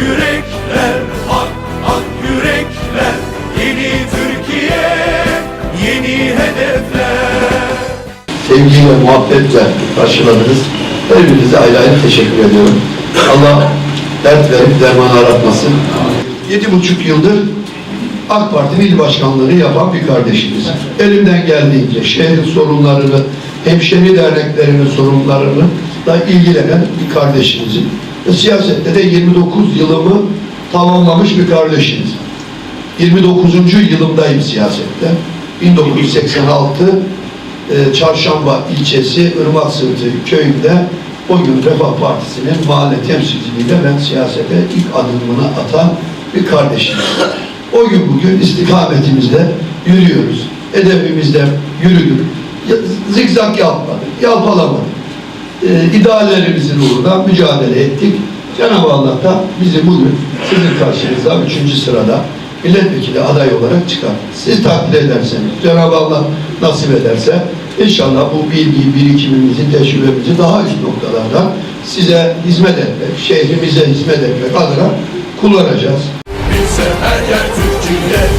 yürekler Ak ak yürekler Yeni Türkiye Yeni hedefler sevgiyle, muhabbetle karşıladınız. Her birinize ayrı ayrı teşekkür ediyorum. Allah dert verip derman aratmasın. Yedi buçuk yıldır AK Parti'nin il başkanlığını yapan bir kardeşimiz. Elimden geldiğince şehrin sorunlarını, hemşeri derneklerinin sorunlarını da ilgilenen bir kardeşimizin. Ve siyasette de 29 yılımı tamamlamış bir kardeşimiz. 29. yılımdayım siyasette. 1986 e, Çarşamba ilçesi Irmak Sırtı köyünde o gün Refah Partisi'nin mahalle temsilciliğiyle ben siyasete ilk adımını atan bir kardeşim. O gün bugün istikametimizde yürüyoruz. Hedefimizde yürüdük. Zigzag yapmadık, yalpalamadık. E, ideallerimizin uğruna mücadele ettik. Cenab-ı Allah da bizi bugün sizin karşınızda üçüncü sırada milletvekili aday olarak çıkar. Siz takdir ederseniz, Cenab-ı Allah nasip ederse inşallah bu bilgi birikimimizi, tecrübemizi daha üst noktalardan size hizmet etmek, şehrimize hizmet etmek adına kullanacağız. Bize her yer Türkiye